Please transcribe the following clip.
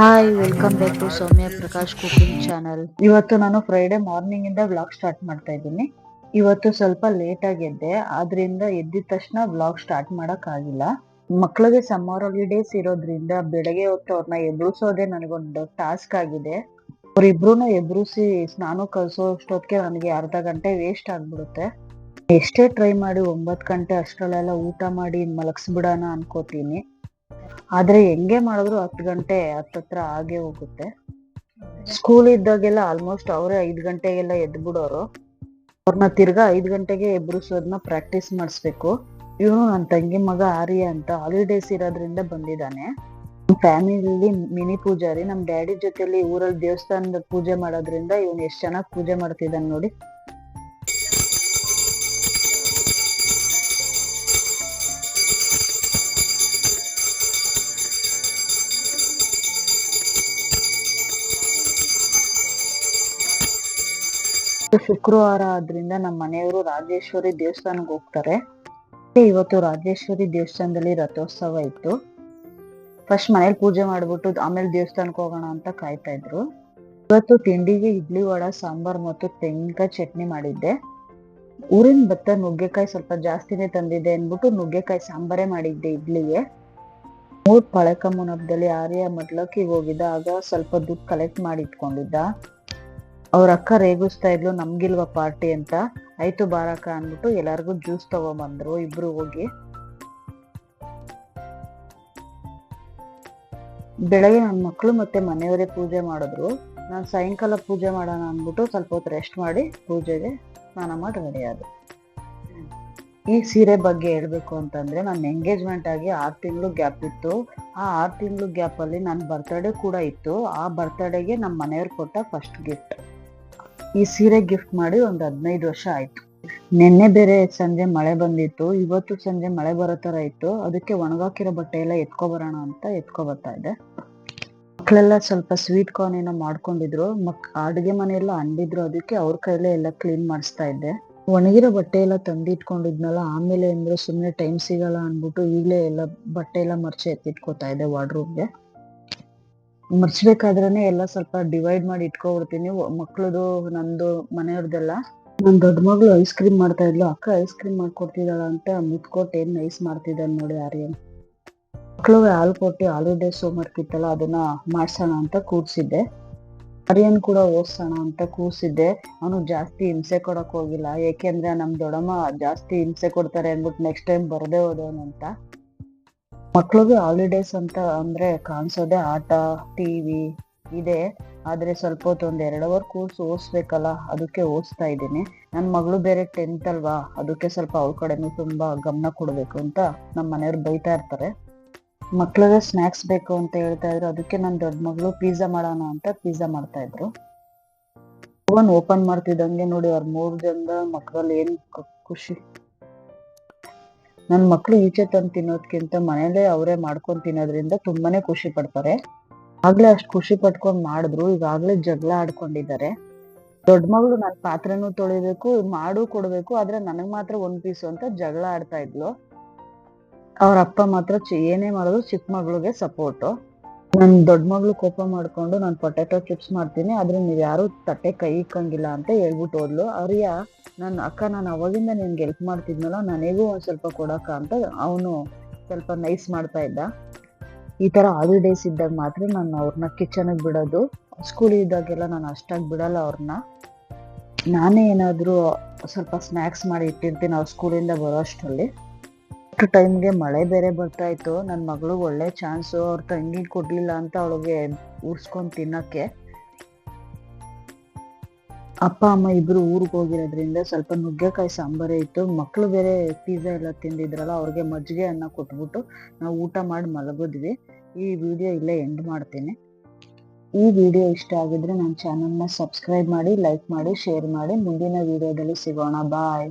Hi welcome back to Soumya Prakash cooking channel ಇವತ್ತು ನಾನು Friday morning ಇಂದ vlog start ಮಾಡ್ತಾ ಇದ್ದೀನಿ. ಇವತ್ತು ಸ್ವಲ್ಪ ಲೇಟ್ ಆಗಿದ್ದೆ, ಆದ್ರಿಂದ ಎದ್ದಿದ ತಕ್ಷಣ ವ್ಲಾಗ್ ಸ್ಟಾರ್ಟ್ ಮಾಡಕ್ ಆಗಿಲ್ಲ. ಮಕ್ಳಿಗೆ ಸಮ್ಮರ್ ಹಾಲಿಡೇಸ್ ಇರೋದ್ರಿಂದ ಬೆಳಗ್ಗೆ ಹೊತ್ತು ಅವ್ರನ್ನ ಎಬ್ರಿಸೋದೇ ನನಗೊಂದು ಟಾಸ್ಕ್ ಆಗಿದೆ. ಅವ್ರಿಬ್ರು ಎಬ್ರುಸಿ ಸ್ನಾನ ಕಲ್ಸೋ ಅಷ್ಟೊತ್ತಿಗೆ ನನಗೆ ಅರ್ಧ ಗಂಟೆ ವೇಸ್ಟ್ ಆಗ್ಬಿಡುತ್ತೆ. ಎಷ್ಟೇ ಟ್ರೈ ಮಾಡಿ ಒಂಬತ್ತು ಗಂಟೆ ಅಷ್ಟರಲ್ಲೆಲ್ಲ ಊಟ ಮಾಡಿ ಮಲಗಿಸ್ಬಿಡೋಣ ಅನ್ಕೋತೀನಿ. ಆದ್ರೆ ಹೆಂಗೆ ಮಾಡಿದ್ರು ಹತ್ತು ಗಂಟೆ ಹತ್ತತ್ರ ಆಗೇ ಹೋಗುತ್ತೆ. ಸ್ಕೂಲ್ ಇದ್ದಾಗೆಲ್ಲ ಆಲ್ಮೋಸ್ಟ್ ಅವರೇ ಐದು ಗಂಟೆಗೆಲ್ಲ ಎದ್ದು ಬಿಡೋರು ಅವ್ರನ್ನ ತಿರ್ಗಾ ಐದು ಗಂಟೆಗೆ ಎಬ್ರುಸೋದನ್ನ ಪ್ರಾಕ್ಟೀಸ್ ಮಾಡಿಸ್ಬೇಕು. ಇವನು ನನ್ನ ತಂಗಿ ಮಗ ಆರ್ಯ ಅಂತ ಹಾಲಿಡೇಸ್ ಇರೋದ್ರಿಂದ ಬಂದಿದ್ದಾನೆ. ಫ್ಯಾಮಿಲಿ ಮಿನಿ ಪೂಜಾರಿ, ನಮ್ ಡ್ಯಾಡಿ ಜೊತೆಲಿ ಊರಲ್ಲಿ ದೇವಸ್ಥಾನದ ಪೂಜೆ ಮಾಡೋದ್ರಿಂದ ಇವನು ಎಷ್ಟ್ ಚೆನ್ನಾಗಿ ಪೂಜೆ ಮಾಡ್ತಿದ್ದಾನೆ ನೋಡಿ. ಶುಕ್ರವಾರ ಆದ್ರಿಂದ ನಮ್ಮ ಮನೆಯವರು ರಾಜೇಶ್ವರಿ ದೇವಸ್ಥಾನಕ್ಕೆ ಹೋಗ್ತಾರೆ. ಇವತ್ತು ರಾಜೇಶ್ವರಿ ದೇವಸ್ಥಾನದಲ್ಲಿ ರಥೋತ್ಸವ ಇತ್ತು. ಫಸ್ಟ್ ಮನೇಲಿ ಪೂಜೆ ಮಾಡ್ಬಿಟ್ಟು ಆಮೇಲೆ ದೇವಸ್ಥಾನಕ್ಕೆ ಹೋಗೋಣ ಅಂತ ಕಾಯ್ತಾ ಇದ್ರು. ಇವತ್ತು ತಿಂಡಿಗೆ ಇಡ್ಲಿ ವಡ, ಸಾಂಬಾರ್ ಮತ್ತು ತೆಂಗಿನಕಾಯಿ ಚಟ್ನಿ ಮಾಡಿದ್ದೆ. ಊರಿನ ಭತ್ತ ನುಗ್ಗೆಕಾಯಿ ಸ್ವಲ್ಪ ಜಾಸ್ತಿನೇ ತಂದಿದ್ದೆ ಅಂದ್ಬಿಟ್ಟು ನುಗ್ಗೆಕಾಯಿ ಸಾಂಬಾರೇ ಮಾಡಿದ್ದೆ ಇಡ್ಲಿಗೆ. ಮೂರ್ ಪಳಕಮ್ಮನ ಹಬ್ಬದಲ್ಲಿ ಆರ್ಯ ಮಟ್ಲಕ್ಕಿಗೆ ಹೋಗಿದ್ದ, ಆಗ ಸ್ವಲ್ಪ ದುಡ್ಡು ಕಲೆಕ್ಟ್ ಮಾಡಿ ಇಟ್ಕೊಂಡಿದ್ದ ಅವ್ರ ಅಕ್ಕ ರೇಗಿಸ್ತಾ ಇದ್ಲು, ನಮ್ಗಿಲ್ವ ಪಾರ್ಟಿ ಅಂತ? ಆಯ್ತು ಬಾರಕ್ಕ ಅಂದ್ಬಿಟ್ಟು ಎಲ್ಲರಿಗೂ ಜ್ಯೂಸ್ ತಗೊಂಬಂದ್ರು, ಇಬ್ರು ಹೋಗಿ. ಬೆಳಗ್ಗೆ ನನ್ನ ಮಕ್ಕಳು ಮತ್ತೆ ಮನೆಯವರೇ ಪೂಜೆ ಮಾಡಿದ್ರು. ನಾನು ಸಾಯಂಕಾಲ ಪೂಜೆ ಮಾಡೋಣ ಅಂದ್ಬಿಟ್ಟು ಸ್ವಲ್ಪ ಹೊತ್ತು ರೆಸ್ಟ್ ಮಾಡಿ ಪೂಜೆಗೆ ಸ್ನಾನ ಮಾಡಿ ರೆಡಿ ಈ ಸೀರೆ ಬಗ್ಗೆ ಹೇಳಬೇಕು ಅಂತಂದ್ರೆ ನನ್ನ ಎಂಗೇಜ್ಮೆಂಟ್ ಆಗಿ ಆರು ತಿಂಗಳು ಗ್ಯಾಪ್ ಇತ್ತು. ಆ ಆರು ತಿಂಗಳು ಗ್ಯಾಪ್ ಅಲ್ಲಿ ನನ್ನ ಬರ್ತಡೇ ಕೂಡ ಇತ್ತು. ಆ ಬರ್ತಡೇಗೆ ನಮ್ಮ ಮನೆಯವ್ರು ಕೊಟ್ಟ ಫಸ್ಟ್ ಗಿಫ್ಟ್ ಈ ಸೀರೆ ಗಿಫ್ಟ್ ಮಾಡಿ ಒಂದ್ ಹದಿನೈದು ವರ್ಷ ಆಯ್ತು. ನಿನ್ನೆ ಬೇರೆ ಸಂಜೆ ಮಳೆ ಬಂದಿತ್ತು. ಇವತ್ತು ಸಂಜೆ ಮಳೆ ಬರೋ ತರ ಇತ್ತು. ಅದಕ್ಕೆ ಒಣಗಾಕಿರೋ ಬಟ್ಟೆ ಎಲ್ಲ ಎತ್ಕೊ ಬರೋಣ ಅಂತ ಎತ್ಕೊ ಬರ್ತಾ ಇದೆ ಮಕ್ಕಳೆಲ್ಲ ಸ್ವಲ್ಪ ಸ್ವೀಟ್ ಕಾರ್ನ್ ಏನೋ ಮಾಡ್ಕೊಂಡಿದ್ರು. ಮಕ್ ಅಡುಗೆ ಮನೆಯೆಲ್ಲ ಅಂಡಿದ್ರು ಅದಕ್ಕೆ ಅವ್ರ ಕೈಲೇ ಎಲ್ಲ ಕ್ಲೀನ್ ಮಾಡಿಸ್ತಾ ಇದ್ದೆ. ಒಣಗಿರೋ ಬಟ್ಟೆ ಎಲ್ಲ ತಂದಿಟ್ಕೊಂಡಿದ್ನಲ್ಲ ಆಮೇಲೆ ಅಂದ್ರೆ ಸುಮ್ನೆ ಟೈಮ್ ಸಿಗಲ್ಲ ಅಂದ್ಬಿಟ್ಟು ಈಗಲೇ ಎಲ್ಲ ಬಟ್ಟೆ ಎಲ್ಲ ಮರ್ಚಿ ಎತ್ತಿಟ್ಕೋತಾ ಇದ್ದೆ ವಾರ್ಡ್ರೂಮ್ಗೆ ಮರ್ಚ್ಬೇಕಾದ್ರೇನೆ ಎಲ್ಲ ಸ್ವಲ್ಪ ಡಿವೈಡ್ ಮಾಡಿ ಇಟ್ಕೊಬಿಡ್ತೀನಿ. ಮಕ್ಳದು, ನಂದು, ಮನೆಯವ್ರದೆಲ್ಲ. ನನ್ ದೊಡ್ಡ ಮಗಳು ಐಸ್ ಕ್ರೀಮ್ ಮಾಡ್ತಾ ಇದ್ಲು. ಅಕ್ಕ ಐಸ್ ಕ್ರೀಮ್ ಮಾಡ್ಕೊಡ್ತಿದ್ದಾಳ ಅಂತ ಮುತ್ಕೊಟ್ಟು ಏನ್ ಐಸ್ ಮಾಡ್ತಿದ್ದಾನೆ ನೋಡಿ ಆರ್ಯನ್ ಮಕ್ಳಿಗೆ ಹಾಲು ಕೊಟ್ಟು ಹಾಲಿಡೇಸ್ ಹೋಮ್ವರ್ಕ್ ಇತ್ತಲ್ಲ ಅದನ್ನ ಮಾಡ್ಸೋಣ ಅಂತ ಕೂಡ್ಸಿದ್ದೆ ಆರ್ಯನ್ ಕೂಡ ಓದ್ಸೋಣ ಅಂತ ಕೂರ್ಸಿದ್ದೆ. ಅವನು ಜಾಸ್ತಿ ಹಿಂಸೆ ಕೊಡಕ್ ಹೋಗಿಲ್ಲ. ಏಕೆಂದ್ರೆ ನಮ್ ದೊಡ್ಡಮ್ಮ ಜಾಸ್ತಿ ಹಿಂಸೆ ಕೊಡ್ತಾರೆ ಅಂದ್ಬಿಟ್ಟು ನೆಕ್ಸ್ಟ್ ಟೈಮ್ ಬರದೇ ಹೋದವನಂತ. ಮಕ್ಳಿಗೆ ಹಾಲಿಡೇಸ್ ಅಂತ ಅಂದ್ರೆ ಕಾಣಿಸೋದೆ ಆಟ ಟಿವಿ ಇದೆ. ಆದ್ರೆ ಸ್ವಲ್ಪ ಹೊತ್ತು ಒಂದ್ ಎರಡು ಅವರ್ ಕೋರ್ಸ್ ಓದಿಸ್ಬೇಕಲ್ಲ, ಅದಕ್ಕೆ ಓದಿಸ್ತಾ ಇದ್ದೀನಿ. ನನ್ನ ಮಗಳು ಬೇರೆ ಟೆಂತ್ ಅಲ್ವಾ, ಅದಕ್ಕೆ ಸ್ವಲ್ಪ ಅವ್ರ ಕಡೆನೂ ತುಂಬಾ ಗಮನ ಕೊಡ್ಬೇಕು ಅಂತ ನಮ್ಮ ಮನೆಯವ್ರು ಬೈತಾ ಇರ್ತಾರೆ. ಮಕ್ಳಿಗೆ ಸ್ನಾಕ್ಸ್ ಬೇಕು ಅಂತ ಹೇಳ್ತಾ ಇದ್ರು, ಅದಕ್ಕೆ ನನ್ನ ದೊಡ್ಡ ಮಗಳು ಪಿಜ್ಜಾ ಮಾಡೋಣ ಅಂತ ಪಿಜ್ಜಾ ಮಾಡ್ತಾ ಇದ್ರು. ಓವನ್ ಓಪನ್ ಮಾಡ್ತಿದ್ದಂಗೆ ನೋಡಿ, ಅವ್ರ ಮೂರ್ ಜನ ಮಕ್ಳಲ್ಲಿ ಏನ್ ಖುಷಿ. ನನ್ ಮಕ್ಳು ಈಚೆ ತಂದು ತಿನ್ನೋದ್ಕಿಂತ ಮನೇಲೆ ಅವರೇ ಮಾಡ್ಕೊಂಡ್ ತಿನ್ನೋದ್ರಿಂದ ತುಂಬಾನೇ ಖುಷಿ ಪಡ್ತಾರೆ. ಆಗ್ಲೇ ಅಷ್ಟು ಖುಷಿ ಪಟ್ಕೊಂಡ್ ಮಾಡಿದ್ರು, ಈಗಾಗ್ಲೇ ಜಗಳ ಆಡ್ಕೊಂಡಿದ್ದಾರೆ. ದೊಡ್ಡ ಮಗಳು ನನ್ ಪಾತ್ರೆನೂ ತೊಳಿಬೇಕು, ಮಾಡು ಕೊಡ್ಬೇಕು, ಆದ್ರೆ ನನಗ್ ಮಾತ್ರ ಒಂದ್ ಪೀಸು ಅಂತ ಜಗಳ ಆಡ್ತಾ ಇದ್ಲು. ಅವ್ರ ಅಪ್ಪ ಮಾತ್ರ ಏನೇ ಮಾಡಿದ್ರು ಚಿಕ್ಕ ಮಗಳಿಗೆ ಸಪೋರ್ಟು. ನನ್ ದೊಡ್ಡ ಮಗಳು ಕೋಪ ಮಾಡ್ಕೊಂಡು ನಾನು ಪೊಟ್ಯಾಟೊ ಚಿಪ್ಸ್ ಮಾಡ್ತೀನಿ, ಆದ್ರೆ ನೀವು ಯಾರು ತಟ್ಟೆ ಕೈ ಇಕ್ಕಂಗಿಲ್ಲ ಅಂತ ಹೇಳ್ಬಿಟ್ಟು ಹೋದ್ಲು. ಅವ್ರಿಯ ನನ್ನ ಅಕ್ಕ ನಾನು ಅವಾಗಿಂದ ನಿನ್ಗೆ ಹೆಲ್ಪ್ ಮಾಡ್ತಿದ್ನಲ್ಲ, ನನಗೂ ಒಂದ್ ಸ್ವಲ್ಪ ಕೊಡಕ ಅಂತ ಅವನು ಸ್ವಲ್ಪ ನೈಸ್ ಮಾಡ್ತಾ ಇದ್ದ. ಈ ತರ ಹಾಲಿಡೇಸ್ ಇದ್ದಾಗ ಮಾತ್ರ ನಾನು ಅವ್ರನ್ನ ಕಿಚನ್ಗೆ ಬಿಡೋದು. ಸ್ಕೂಲ್ ಇದ್ದಾಗೆಲ್ಲ ನಾನು ಅಷ್ಟಾಗಿ ಬಿಡಲ್ಲ ಅವ್ರನ್ನ ನಾನೇ ಏನಾದರೂ ಸ್ವಲ್ಪ ಸ್ನ್ಯಾಕ್ಸ್ ಮಾಡಿ ಇಟ್ಟಿರ್ತೀನಿ ಅವ್ರ ಸ್ಕೂಲಿಂದ ಬರೋ ಅಷ್ಟರಲ್ಲಿ. ಟೈಮ್ಗೆ ಮಳೆ ಬೇರೆ ಬರ್ತಾ ಇತ್ತು. ನನ್ನ ಮಗಳು ಒಳ್ಳೆ ಚಾನ್ಸು. ಅವ್ರ ತಂಗಿ ಕೊಡ್ಲಿಲ್ಲ ಅಂತ ಅವಳಿಗೆ ಉರ್ಸ್ಕೊಂಡ್ ತಿನ್ನಕ್ಕೆ. ಅಪ್ಪ, ಅಮ್ಮ ಇಬ್ರು ಊರಿಗೆ ಹೋಗಿರೋದ್ರಿಂದ ಸ್ವಲ್ಪ ನುಗ್ಗೆಕಾಯಿ ಸಾಂಬಾರೇ ಇತ್ತು. ಮಕ್ಕಳು ಬೇರೆ ಪಿಜ್ಜಾ ಎಲ್ಲ ತಿಂದಿದ್ರಲ್ಲ, ಅವ್ರಿಗೆ ಮಜ್ಜಿಗೆ ಅನ್ನ ಕೊಟ್ಬಿಟ್ಟು ನಾವು ಊಟ ಮಾಡಿ ಮಲಗಿದ್ವಿ. ಈ ವಿಡಿಯೋ ಇಲ್ಲೇ ಎಂಡ್ ಮಾಡ್ತೀನಿ. ಈ ವಿಡಿಯೋ ಇಷ್ಟ ಆಗಿದ್ರೆ ನನ್ನ ಚಾನಲ್ನ ಸಬ್ಸ್ಕ್ರೈಬ್ ಮಾಡಿ ಲೈಕ್ ಮಾಡಿ ಶೇರ್ ಮಾಡಿ. ಮುಂದಿನ ವಿಡಿಯೋದಲ್ಲಿ ಸಿಗೋಣ. ಬಾಯ್